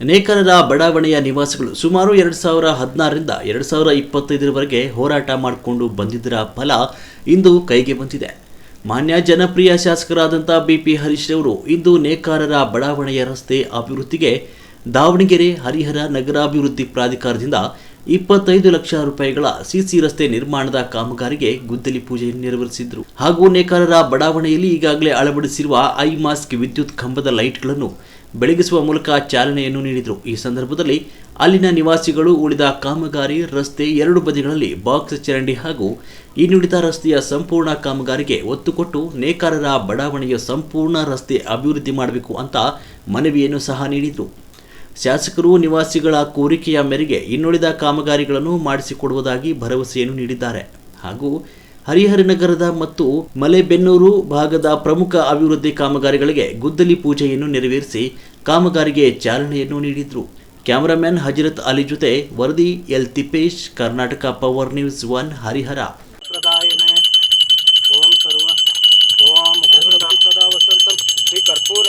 ನೇಕಾರರ ಬಡಾವಣೆಯ ನಿವಾಸಿಗಳು ಸುಮಾರು ಎರಡು ಸಾವಿರ ಹದಿನಾರರಿಂದ ಎರಡು ಸಾವಿರ ಇಪ್ಪತ್ತೈದರವರೆಗೆ ಹೋರಾಟ ಮಾಡಿಕೊಂಡು ಬಂದಿದ್ದರ ಫಲ ಇಂದು ಕೈಗೆ ಬಂದಿದೆ. ಮಾನ್ಯ ಜನಪ್ರಿಯ ಶಾಸಕರಾದಂಥ ಬಿ ಪಿ ಹರೀಶ್ ರವರು ಇಂದು ನೇಕಾರರ ಬಡಾವಣೆಯ ರಸ್ತೆ ಅಭಿವೃದ್ಧಿಗೆ ದಾವಣಗೆರೆ ಹರಿಹರ ನಗರಾಭಿವೃದ್ಧಿ ಪ್ರಾಧಿಕಾರದಿಂದ ಇಪ್ಪತ್ತೈದು ಲಕ್ಷ ರೂಪಾಯಿಗಳ ಸಿಸಿ ರಸ್ತೆ ನಿರ್ಮಾಣದ ಕಾಮಗಾರಿಗೆ ಗುದ್ದಲಿ ಪೂಜೆಯನ್ನು ನೆರವೇರಿಸಿದ್ರು. ಹಾಗೂ ನೇಕಾರರ ಬಡಾವಣೆಯಲ್ಲಿ ಈಗಾಗಲೇ ಅಳವಡಿಸಿರುವ ಐ ಮಾಸ್ಕ್ ವಿದ್ಯುತ್ ಕಂಬದ ಲೈಟ್ಗಳನ್ನು ಬೆಳಗಿಸುವ ಮೂಲಕ ಚಾಲನೆಯನ್ನು ನೀಡಿದರು. ಈ ಸಂದರ್ಭದಲ್ಲಿ ಅಲ್ಲಿನ ನಿವಾಸಿಗಳು ಉಳಿದ ಕಾಮಗಾರಿ ರಸ್ತೆ ಎರಡು ಬದಿಗಳಲ್ಲಿ ಬಾಕ್ಸ್ ಚರಂಡಿ ಹಾಗೂ ಇನ್ನುಳಿದ ರಸ್ತೆಯ ಸಂಪೂರ್ಣ ಕಾಮಗಾರಿಗೆ ಒತ್ತು ಕೊಟ್ಟು ನೇಕಾರರ ಬಡಾವಣೆಯ ಸಂಪೂರ್ಣ ರಸ್ತೆ ಅಭಿವೃದ್ಧಿ ಮಾಡಬೇಕು ಅಂತ ಮನವಿಯನ್ನು ಸಹ ನೀಡಿದರು. ಶಾಸಕರು ನಿವಾಸಿಗಳ ಕೋರಿಕೆಯ ಮೇರೆಗೆ ಇನ್ನುಳಿದ ಕಾಮಗಾರಿಗಳನ್ನು ಮಾಡಿಸಿಕೊಡುವುದಾಗಿ ಭರವಸೆಯನ್ನು ನೀಡಿದ್ದಾರೆ. ಹಾಗೂ ಹರಿಹರನಗರದ ಮತ್ತು ಮಲೆಬೆನ್ನೂರು ಭಾಗದ ಪ್ರಮುಖ ಅಭಿವೃದ್ಧಿ ಕಾಮಗಾರಿಗಳಿಗೆ ಗುದ್ದಲಿ ಪೂಜೆಯನ್ನು ನೆರವೇರಿಸಿ ಕಾಮಗಾರಿಗೆ ಚಾಲನೆಯನ್ನು ನೀಡಿದರು. ಕ್ಯಾಮರಾಮ್ಯಾನ್ ಹಜರತ್ ಅಲಿ ಜೊತೆ ವರದಿ, L Tippesh, Karnataka power news one, Harihar. ಓಂ ಸರ್ವ. ಓಂ. ಸದಾ ವಸಂತಂ. ಶ್ರೀ ಕರ್ಪೂರ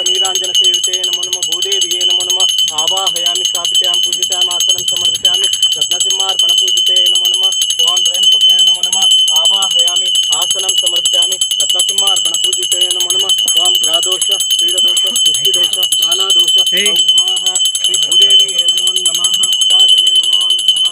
पूजितेन नमः ओम ग्रादोष पीडदोष दृष्टिदोष दानादोष ओम श्री भूदेवी नमो नमः। जने नमो नम।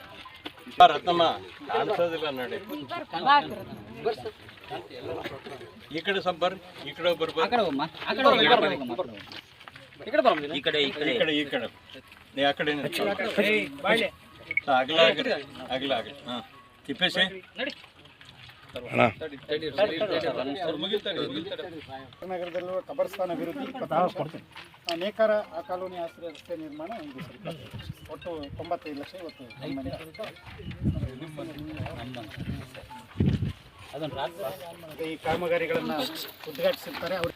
ರತ್ನಮ್ಮ. ಕಾಣಿಸೋದಿಲ್ಲ ನೋಡಿ. ಈ ಕಡೆ ಸ್ವಲ್ಪ ಬರ್ರಿ. ಈ ಕಡೆ ಬರ್ಬೇಕು ಈ ಕಡೆ ಈ ಕಡೆ ಈ ಕಡೆ ಈ ನೀ ಆ ಕಡೆ. ಅಗಲ ಆಗಲಿ ಅಗಲ ಆಗಲಿ ಹಾಂ. ತಿಪ್ಪೇಸಿ. ನಗರದಲ್ಲಿರುವ ಕಬರ್ಸ್ತಾನ ಅಭಿವೃದ್ಧಿ ಇಪ್ಪತ್ತು ನೇಕಾರ ಆ ಕಾಲೋನಿ ಆಶ್ರಯ ರಸ್ತೆ ನಿರ್ಮಾಣ ಒಂದು ಸ್ವಲ್ಪ ಒಟ್ಟು ತೊಂಬತ್ತೈದು ಲಕ್ಷ ಇವತ್ತು ಈ ಕಾಮಗಾರಿಗಳನ್ನು ಉದ್ಘಾಟಿಸಿರ್ತಾರೆ. ಅವ್ರ